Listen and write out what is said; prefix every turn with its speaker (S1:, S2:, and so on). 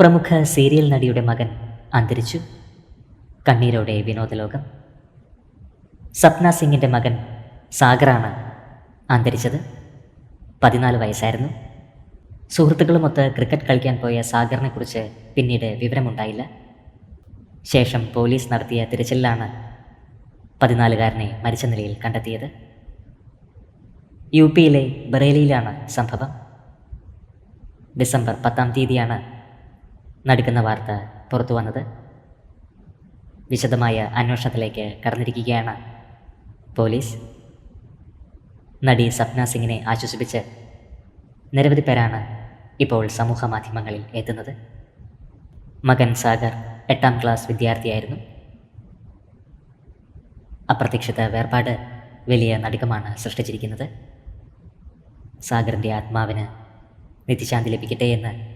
S1: പ്രമുഖ സീരിയൽ നടിയുടെ മകൻ അന്തരിച്ചു. കണ്ണീരോടെ വിനോദലോകം. സപ്ന സിംഗിന്റെ മകൻ സാഗറാണ് അന്തരിച്ചത്. പതിനാല് വയസ്സായിരുന്നു. സുഹൃത്തുക്കളുമൊത്ത് ക്രിക്കറ്റ് കളിക്കാൻ പോയ സാഗറിനെക്കുറിച്ച് പിന്നീട് വിവരമുണ്ടായില്ല. ശേഷം പോലീസ് നടത്തിയ തിരച്ചിലാണ് പതിനാലുകാരനെ മരിച്ച നിലയിൽ കണ്ടെത്തിയത്. യു പിയിലെ ബറേലിയിലാണ് സംഭവം. ഡിസംബർ പത്താം തീയതിയാണ് നടുക്കുന്ന വാർത്ത പുറത്തു വന്നത്. വിശദമായ അന്വേഷണത്തിലേക്ക് കടന്നിരിക്കുകയാണ് പോലീസ്. നടി സപ്ന സിംഗിനെ ആശ്വസിപ്പിച്ച് നിരവധി പേരാണ് ഇപ്പോൾ സമൂഹ മാധ്യമങ്ങളിൽ എത്തുന്നത്. മകൻ സാഗർ എട്ടാം ക്ലാസ് വിദ്യാർത്ഥിയായിരുന്നു. അപ്രതീക്ഷിത വേർപാട് വലിയ നടുക്കമാണ് സൃഷ്ടിച്ചിരിക്കുന്നത്. സാഗറിന്റെ ആത്മാവിന് നിത്യശാന്തി ലഭിക്കട്ടെ എന്ന്